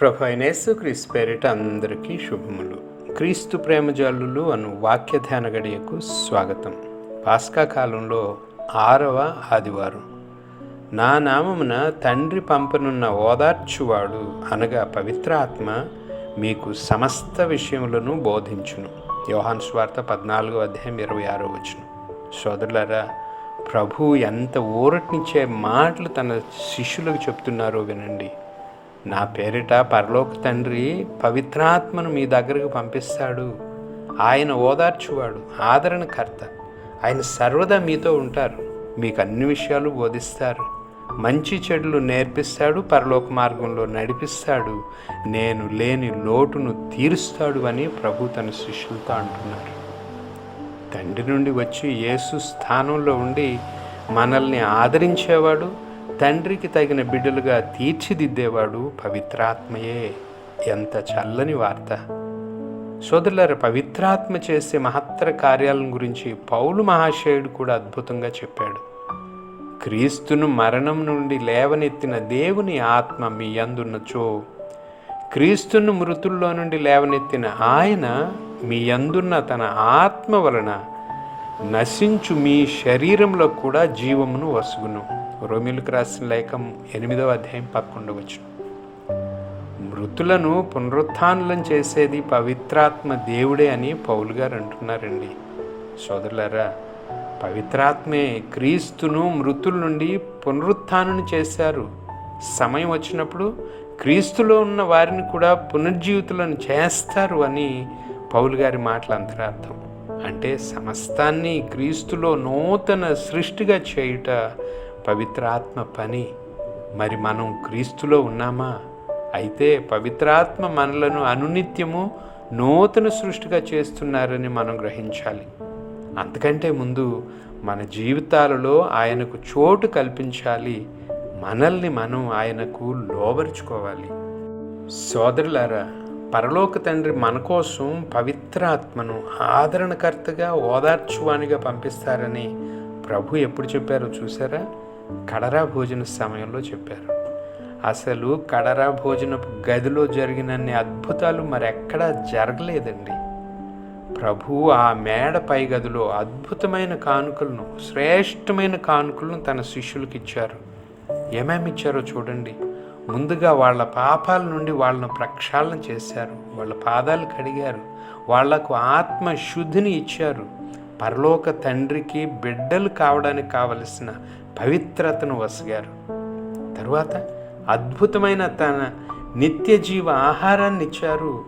ప్రభు అయినేసు క్రీస్ పేరిట అందరికీ శుభములు. క్రీస్తు ప్రేమజాలులు అను వాక్య ధ్యాన గడియకు స్వాగతం. పాస్కా కాలంలో ఆరవ ఆదివారం. నా నామమున తండ్రి పంపనున్న ఓదార్చువాడు అనగా పవిత్ర ఆత్మ మీకు సమస్త విషయములను బోధించును. యోహాన్ స్వార్త పద్నాలుగో అధ్యాయం ఇరవై ఆరో వచ్చును సోదరులరా ప్రభు ఎంత ఊరటినిచ్చే మాటలు తన శిష్యులకు చెప్తున్నారో వినండి. నా పేరిట పరలోక తండ్రి పవిత్రాత్మను మీ దగ్గరకు పంపిస్తాడు. ఆయన ఓదార్చువాడు ఆదరణకర్త. ఆయన సర్వదా మీతో ఉంటారు. మీకు అన్ని విషయాలు బోధిస్తారు. మంచి చెడులు నేర్పిస్తాడు పరలోక మార్గంలో నడిపిస్తాడు. నేను లేని లోటును తీరుస్తాడు అని ప్రభు తన శిష్యులతో అంటున్నారు. తండ్రి నుండి వచ్చి యేసు స్థానంలో ఉండి మనల్ని ఆదరించేవాడు తండ్రికి తగిన బిడ్డలుగా తీర్చిదిద్దేవాడు పవిత్రాత్మయే. ఎంత చల్లని వార్త. సోదరులారు పవిత్రాత్మ చేసే మహత్తర కార్యాలను గురించి పౌలు మహాశయుడు కూడా అద్భుతంగా చెప్పాడు. క్రీస్తును మరణం నుండి లేవనెత్తిన దేవుని ఆత్మ మీ అందున్నచో క్రీస్తును మృతుల్లో నుండి లేవనెత్తిన ఆయన మీ అందున్న తన ఆత్మ వలన నశించు మీ శరీరంలో కూడా జీవమును వసుగును. రోమిలకు రాసిన లేఖం ఎనిమిదవ అధ్యాయం పదకొండవచ్చు మృతులను పునరుత్నం చేసేది పవిత్రాత్మ దేవుడే అని పౌలు గారు అంటున్నారండి. సోదరులారా పవిత్రాత్మే క్రీస్తును మృతుల నుండి పునరుత్నం చేశారు. సమయం వచ్చినప్పుడు క్రీస్తులో ఉన్న వారిని కూడా పునర్జీవితులను చేస్తారు అని పౌలు గారి మాటల అంతరార్థం. అంటే సమస్తాన్ని క్రీస్తులో నూతన సృష్టిగా చేయుట పవిత్రాత్మ పని. మరి మనం క్రీస్తులో ఉన్నామా? అయితే పవిత్రాత్మ మనలను అనునిత్యము నూతన సృష్టిగా చేస్తున్నారని మనం గ్రహించాలి. అంతకంటే ముందు మన జీవితాలలో ఆయనకు చోటు కల్పించాలి. మనల్ని మనం ఆయనకు లోబరుచుకోవాలి. సోదరులారా పరలోక తండ్రి మన కోసం పవిత్రాత్మను ఆదరణకర్తగా ఓదార్చువానిగా పంపిస్తారని ప్రభు ఎప్పుడు చెప్పారో చూసారా కడరా భోజన సమయంలో చెప్పారు. అసలు కడరా భోజనపు గదిలో జరిగినన్ని అద్భుతాలు మరెక్కడా జరగలేదండి. ప్రభు ఆ మేడ పై గదిలో అద్భుతమైన కానుకలను శ్రేష్టమైన కానుకలను తన శిష్యులకు ఇచ్చారు. ఏమేమి ఇచ్చారో చూడండి. ముందుగా వాళ్ళ పాపాల నుండి వాళ్ళను ప్రక్షాళన చేశారు. వాళ్ళ పాదాలు కడిగారు. వాళ్ళకు ఆత్మ శుద్ధిని ఇచ్చారు. పరలోక తండ్రికి బిడ్డలు కావడానికి కావలసిన పవిత్రతను వసగారు. తరువాత అద్భుతమైన తన నిత్య జీవ ఆహారాన్ని ఇచ్చారు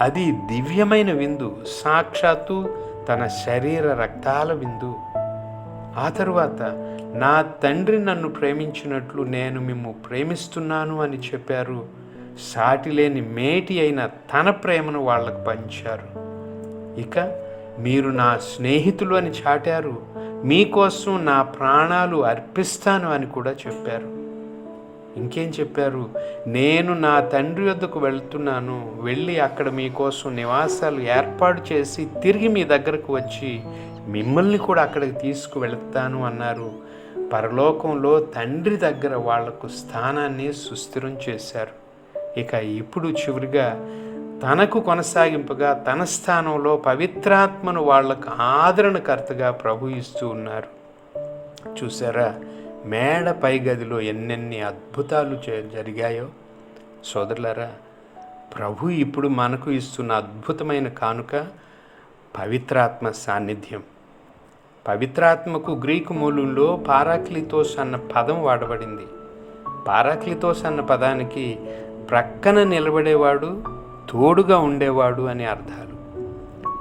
అది దివ్యమైన విందు సాక్షాత్తు తన శరీర రక్తాల విందు. ఆ తరువాత నా తండ్రి నన్ను ప్రేమించినట్లు నేను మిమ్ము ప్రేమిస్తున్నాను అని చెప్పారు. సాటి లేని మేటి అయిన తన ప్రేమను వాళ్ళకు పంచారు. ఇక మీరు నా స్నేహితులు అని చాటారు. మీకోసం నా ప్రాణాలు అర్పిస్తాను అని కూడా చెప్పారు. ఇంకేం చెప్పారు? నేను నా తండ్రి వద్దకు వెళ్తున్నాను. వెళ్ళి అక్కడ మీకోసం నివాసాలు ఏర్పాటు చేసి తిరిగి మీ దగ్గరకు వచ్చి మిమ్మల్ని కూడా అక్కడికి తీసుకువెళ్తాను అన్నారు. పరలోకంలో తండ్రి దగ్గర వాళ్ళకు స్థానాన్ని సుస్థిరం చేశారు. ఇక ఇప్పుడు చివరిగా తనకు కొనసాగింపుగా తన స్థానంలో పవిత్రాత్మను వాళ్ళకు ఆదరణకర్తగా ప్రభు ఇస్తూ ఉన్నారు. చూసారా మేడ పై గదిలో ఎన్నెన్ని అద్భుతాలు జరిగాయో? సోదరులరా ప్రభు ఇప్పుడు మనకు ఇస్తున్న అద్భుతమైన కానుక పవిత్రాత్మ సాన్నిధ్యం. పవిత్రాత్మకు గ్రీకు మూలంలో పారాక్లితోస్ అన్న పదం వాడబడింది. పారాక్లితోస్ అన్న పదానికి ప్రక్కన నిలబడేవాడు తోడుగా ఉండేవాడు అని అర్థాలు.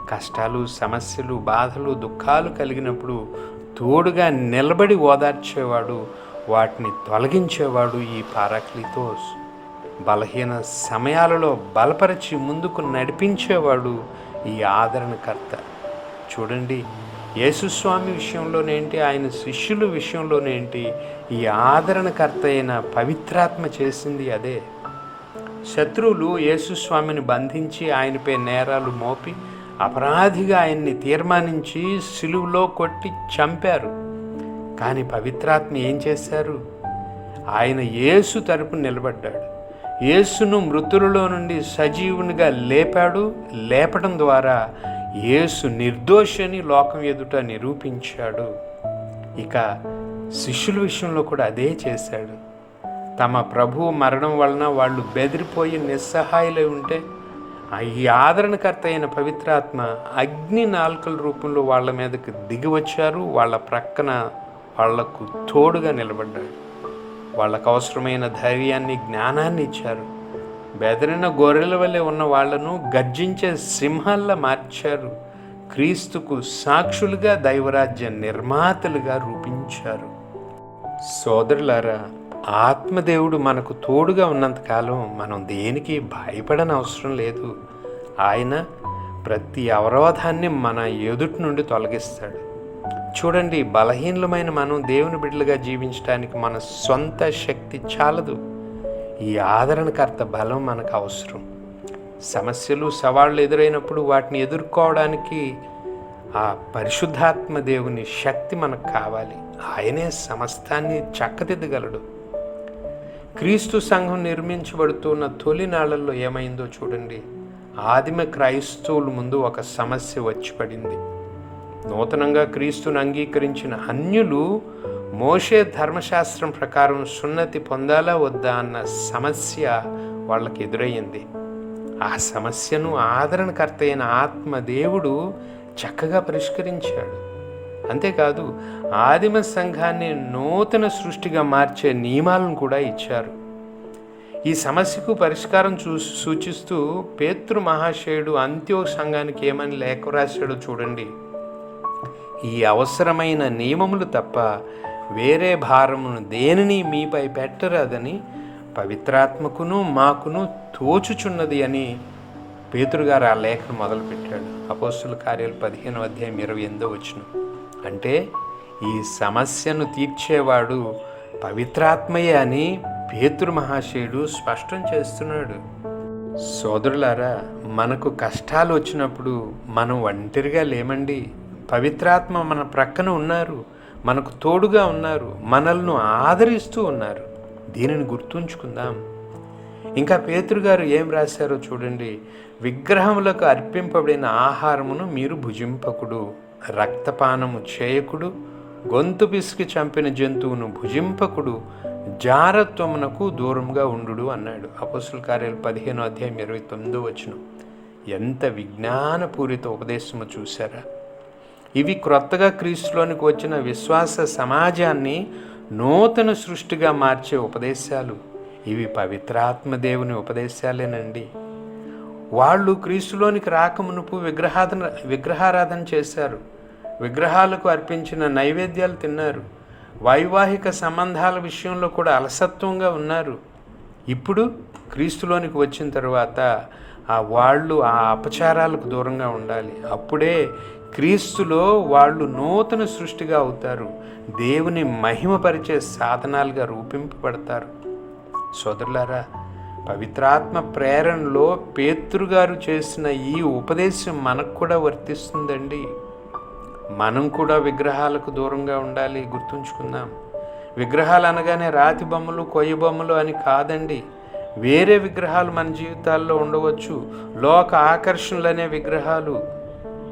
కష్టాలు సమస్యలు బాధలు దుఃఖాలు కలిగినప్పుడు తోడుగా నిలబడి ఓదార్చేవాడు వాటిని తొలగించేవాడు ఈ పారాక్లితోస్ బలహీన సమయాలలో బలపరిచి ముందుకు నడిపించేవాడు ఈ ఆదరణకర్త. చూడండి యేసుస్వామి విషయంలోనేంటి ఆయన శిష్యుల విషయంలోనేంటి ఈ ఆదరణకర్త అయిన పవిత్రాత్మ చేసింది అదే. శత్రువులు యేసుస్వామిని బంధించి ఆయనపై నేరాలు మోపి అపరాధిగా ఆయన్ని తీర్మానించి సిలువులో కొట్టి చంపారు. కానీ పవిత్రాత్మ ఏం చేశారు? ఆయన యేసు తరపు నిలబడ్డాడు. యేసును మృతులలో నుండి సజీవునిగా లేపాడు. లేపడం ద్వారా యేసు నిర్దోషని లోకం ఎదుట నిరూపించాడు. ఇక శిష్యుల విషయంలో కూడా అదే చేశాడు. తమ ప్రభువు మరణం వలన వాళ్ళు బెదిరిపోయి నిస్సహాయులై ఉంటే ఈ ఆదరణకర్త అయిన పవిత్రాత్మ అగ్ని నాల్కల రూపంలో వాళ్ళ మీదకి దిగి వచ్చారు. వాళ్ళ ప్రక్కన వాళ్ళకు తోడుగా నిలబడ్డాడు. వాళ్ళకు అవసరమైన ధైర్యాన్ని జ్ఞానాన్ని ఇచ్చారు. బెదరిన గొర్రెల వలె ఉన్న వాళ్ళను గర్జించే సింహాల్లా మార్చారు. క్రీస్తుకు సాక్షులుగా దైవరాజ్య నిర్మాతలుగా రూపించారు. సోదరులారా ఆత్మదేవుడు మనకు తోడుగా ఉన్నంతకాలం మనం దేనికి భయపడని అవసరం లేదు. ఆయన ప్రతి అవరోధాన్ని మన ఎదుటి నుండి తొలగిస్తాడు. చూడండి బలహీనమైన మనం దేవుని బిడ్డలుగా జీవించడానికి మన సొంత శక్తి చాలదు. ఈ ఆదరణకర్త బలం మనకు అవసరం. సమస్యలు సవాళ్ళు ఎదురైనప్పుడు వాటిని ఎదుర్కోవడానికి ఆ పరిశుద్ధాత్మ దేవుని శక్తి మనకు కావాలి. ఆయనే సమస్తాన్ని చక్కదిద్దగలడు. క్రీస్తు సంఘం నిర్మించబడుతున్న తొలి నాళ్ళలో ఏమైందో చూడండి. ఆదిమ క్రైస్తవుల ముందు ఒక సమస్య వచ్చి పడింది నూతనంగా క్రీస్తును అంగీకరించిన అన్యులు మోషే ధర్మశాస్త్రం ప్రకారం సున్నతి పొందాలా వద్దా అన్న సమస్య వాళ్ళకి ఎదురయ్యింది. ఆ సమస్యను ఆదరణకర్త అయిన ఆత్మదేవుడు చక్కగా పరిష్కరించాడు. అంతేకాదు ఆదిమ సంఘాన్ని నూతన సృష్టిగా మార్చే నియమాలను కూడా ఇచ్చారు. ఈ సమస్యకు పరిష్కారం చూ సూచిస్తూ పేతృ మహాశయుడు అంత్యో సంఘానికి ఏమని లేఖ రాశాడో చూడండి. ఈ అవసరమైన నియమములు తప్ప వేరే భారమును దేనిని మీపై పెట్టరాదని పవిత్రాత్మకును మాకును తోచుచున్నది అని పేతురుగారు ఆ లేఖను మొదలుపెట్టాడు. అపోస్తుల కార్యాలు పదిహేను అధ్యాయం ఇరవై ఎనిమిదో వచ్చిన అంటే ఈ సమస్యను తీర్చేవాడు పవిత్రాత్మయే అని పేతురు మహాశయుడు స్పష్టం చేస్తున్నాడు. సోదరులారా మనకు కష్టాలు వచ్చినప్పుడు మనం ఒంటరిగా లేమండి. పవిత్రాత్మ మన ప్రక్కన ఉన్నారు. మనకు తోడుగా ఉన్నారు. మనల్ని ఆదరిస్తూ ఉన్నారు. దీనిని గుర్తుంచుకుందాం. ఇంకా పేతురు గారు ఏం రాశారో చూడండి. విగ్రహములకు అర్పింపబడిన ఆహారమును మీరు భుజింపకుడు. రక్తపానము చేయకుడు గొంతు పిసికి చంపిన జంతువును భుజింపకుడు జారత్వమునకు దూరంగా ఉండు అన్నాడు. అపోసుల కార్యాలు పదిహేను అధ్యాయం ఇరవై తొమ్మిదో వచ్చిన ఎంత విజ్ఞానపూరిత ఉపదేశము చూసారా ఇవి క్రొత్తగా క్రీస్తులోనికి వచ్చిన విశ్వాస సమాజాన్ని నూతన సృష్టిగా మార్చే ఉపదేశాలు. ఇవి పవిత్రాత్మ దేవుని ఉపదేశాలేనండి. వాళ్ళు క్రీస్తులోనికి రాకమునుపు విగ్రహాధన విగ్రహారాధన చేశారు. విగ్రహాలకు అర్పించిన నైవేద్యాలు తిన్నారు. వైవాహిక సంబంధాల విషయంలో కూడా అలసత్వంగా ఉన్నారు. ఇప్పుడు క్రీస్తులోనికి వచ్చిన తర్వాత ఆ వాళ్ళు ఆ అపచారాలకు దూరంగా ఉండాలి. అప్పుడే క్రీస్తులో వాళ్ళు నూతన సృష్టిగా అవుతారు. దేవుని మహిమపరిచే సాధనాలుగా రూపింపబడతారు. సోదరులారా పవిత్రాత్మ ప్రేరణలో పేతృగారు చేసిన ఈ ఉపదేశం మనకు కూడా వర్తిస్తుందండి. మనం కూడా విగ్రహాలకు దూరంగా ఉండాలి గుర్తుంచుకుందాం. విగ్రహాలు అనగానే రాతి బొమ్మలు కొయ్య బొమ్మలు అని కాదండి. వేరే విగ్రహాలు మన జీవితాల్లో ఉండవచ్చు. లోక ఆకర్షణలు అనే విగ్రహాలు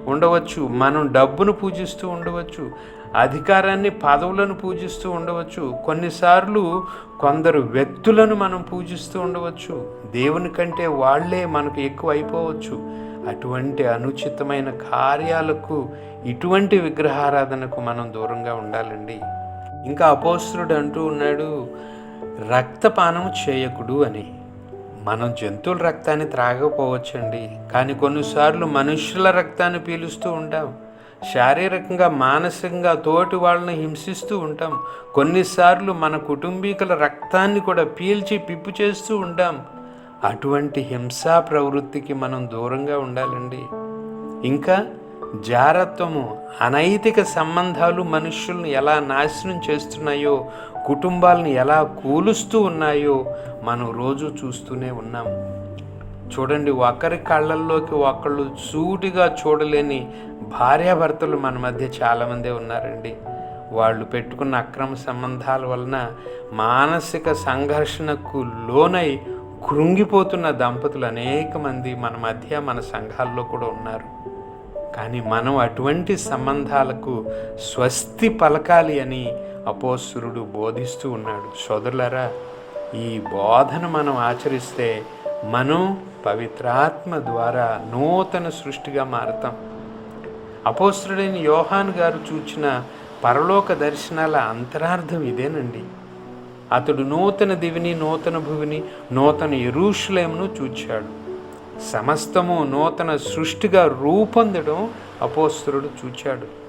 ఉండవచ్చు. మనం డబ్బును పూజిస్తూ ఉండవచ్చు. అధికారాన్ని పదవులను పూజిస్తూ ఉండవచ్చు. కొన్నిసార్లు కొందరు వ్యక్తులను మనం పూజిస్తూ ఉండవచ్చు. దేవుని కంటే వాళ్ళే మనకు ఎక్కువ అయిపోవచ్చు. అటువంటి అనుచితమైన కార్యాలకు ఇటువంటి విగ్రహారాధనకు మనం దూరంగా ఉండాలండి. ఇంకా అపోస్తుడు అంటూ ఉన్నాడు రక్తపానం చేయకుడు అని. మనం జంతువుల రక్తాన్ని త్రాగకపోవచ్చండి. కానీ కొన్నిసార్లు మనుషుల రక్తాన్ని పీలుస్తూ ఉంటాం. శారీరకంగా మానసికంగా తోటి వాళ్ళని హింసిస్తూ ఉంటాం. కొన్నిసార్లు మన కుటుంబీకుల రక్తాన్ని కూడా పీల్చి పిప్పు చేస్తూ ఉంటాం. అటువంటి హింసా ప్రవృత్తికి మనం దూరంగా ఉండాలండి. ఇంకా జారత్వము అనైతిక సంబంధాలు మనుషుల్ని ఎలా నాశనం చేస్తున్నాయో కుటుంబాలను ఎలా కూలుస్తూ ఉన్నాయో మనం రోజు చూస్తూనే ఉన్నాం. చూడండి ఒకరి కళ్ళల్లోకి ఒకళ్ళు సూటిగా చూడలేని భార్యాభర్తలు మన మధ్య చాలామందే ఉన్నారండి. వాళ్ళు పెట్టుకున్న అక్రమ సంబంధాల వలన మానసిక సంఘర్షణకు లోనై కృంగిపోతున్న దంపతులు అనేక మంది మన మధ్య మన సంఘాల్లో కూడా ఉన్నారు. కానీ మనం అటువంటి సంబంధాలకు స్వస్తి పలకాలి అని అపోసురుడు బోధిస్తూ ఉన్నాడు. సోదరులరా ఈ బోధన మనం ఆచరిస్తే మనం పవిత్రాత్మ ద్వారా నూతన సృష్టిగా మారతాం. అపోస్తుడైన యోహాన్ గారు చూచిన పరలోక దర్శనాల అంతరార్థం ఇదేనండి. అతడు నూతన దివిని నూతన భువిని నూతన ఎరుషులేమును చూచాడు. సమస్తము నూతన సృష్టిగా రూపొందడం అపోస్తురుడు చూచాడు.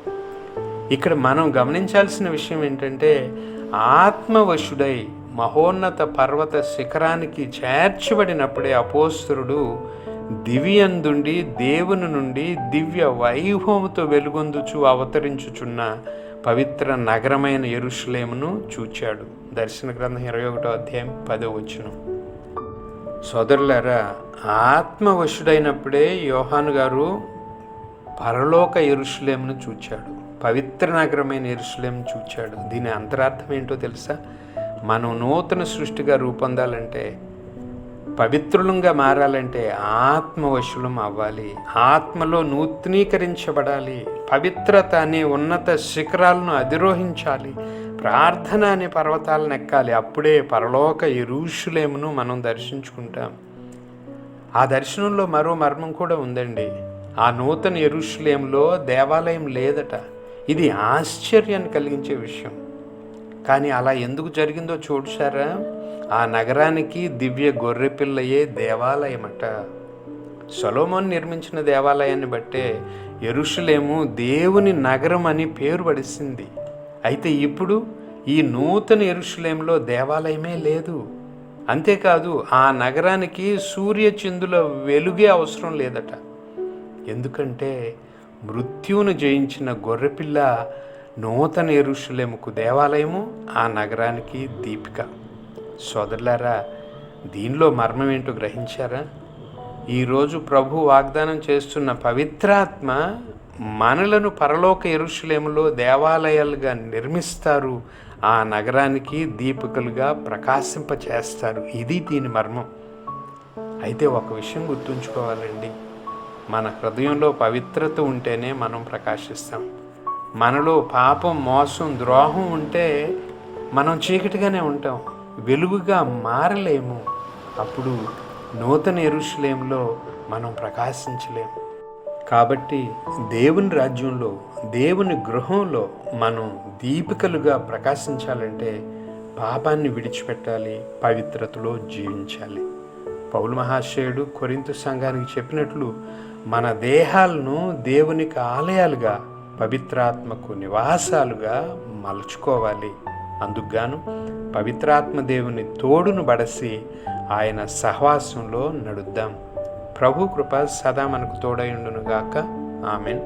ఇక్కడ మనం గమనించాల్సిన విషయం ఏంటంటే ఆత్మవశుడై మహోన్నత పర్వత శిఖరానికి చేర్చబడినప్పుడే అపోస్తురుడు దివ్యందుండి దేవుని నుండి దివ్య వైభవముతో వెలుగొందుచు అవతరించుచున్న పవిత్ర నగరమైన ఎరుషులేమును చూచాడు. దర్శన గ్రంథం ఇరవై ఒకటో అధ్యాయం పదో వచ్చును సోదరులారా ఆత్మవశుడైనప్పుడే యోహాను గారు పరలోక ఎరుషులేమును చూచాడు. పవిత్ర నగరమైన ఎరుషులేమును చూచాడు. దీని అంతరార్థం ఏంటో తెలుసా? మనం నూతన సృష్టిగా రూపొందాలంటే పవిత్రులంగా మారాలంటే ఆత్మవశులం అవ్వాలి. ఆత్మలో నూతనీకరించబడాలి. పవిత్రత అనే ఉన్నత శిఖరాలను అధిరోహించాలి. ప్రార్థన అనే పర్వతాలను ఎక్కాలి. అప్పుడే పరలోక ఇరుషులేమును మనం దర్శించుకుంటాం. ఆ దర్శనంలో మరో మర్మం కూడా ఉందండి. ఆ నూతన ఎరుషులేంలో దేవాలయం లేదట. ఇది ఆశ్చర్యాన్ని కలిగించే విషయం. కానీ అలా ఎందుకు జరిగిందో చూడుసారా ఆ నగరానికి దివ్య గొర్రెపిల్లయే దేవాలయమట. సొలోమోన్ నిర్మించిన దేవాలయాన్ని బట్టే ఎరుషులేము దేవుని నగరం అని పేరు పడిసింది. అయితే ఇప్పుడు ఈ నూతన ఎరుషులేంలో దేవాలయమే లేదు. అంతేకాదు ఆ నగరానికి సూర్యచందుల వెలుగే అవసరం లేదట. ఎందుకంటే మృత్యువును జయించిన గొర్రెపిల్ల నూతన ఎరుషులేముకు దేవాలయము ఆ నగరానికి దీపిక. సోదరులారా దీనిలో మర్మం ఏంటో గ్రహించారా ఈరోజు ప్రభు వాగ్దానం చేస్తున్న పవిత్రాత్మ మనలను పరలోక ఎరుషులేములో దేవాలయాలుగా నిర్మిస్తారు. ఆ నగరానికి దీపికలుగా ప్రకాశింపచేస్తారు. ఇది దీని మర్మం. అయితే ఒక విషయం గుర్తుంచుకోవాలండి. మన హృదయంలో పవిత్రత ఉంటేనే మనం ప్రకాశిస్తాం. మనలో పాపం మోసం ద్రోహం ఉంటే మనం చీకటిగానే ఉంటాం. వెలుగుగా మారలేము. అప్పుడు నూతన ఎరుషులేంలో మనం ప్రకాశించలేము. కాబట్టి దేవుని రాజ్యంలో దేవుని గృహంలో మనం దీపికలుగా ప్రకాశించాలంటే పాపాన్ని విడిచిపెట్టాలి పవిత్రతలో జీవించాలి. పౌలు మహాశయుడు కొరింత సంఘానికి చెప్పినట్లు మన దేహాలను దేవునికి ఆలయాలుగా పవిత్రాత్మకు నివాసాలుగా మలుచుకోవాలి. అందుకుగాను పవిత్రాత్మదేవుని తోడును బడసి ఆయన సహవాసంలో నడుద్దాం. ప్రభు కృప సదా మనకు తోడైండునుగాక ఆమెన్.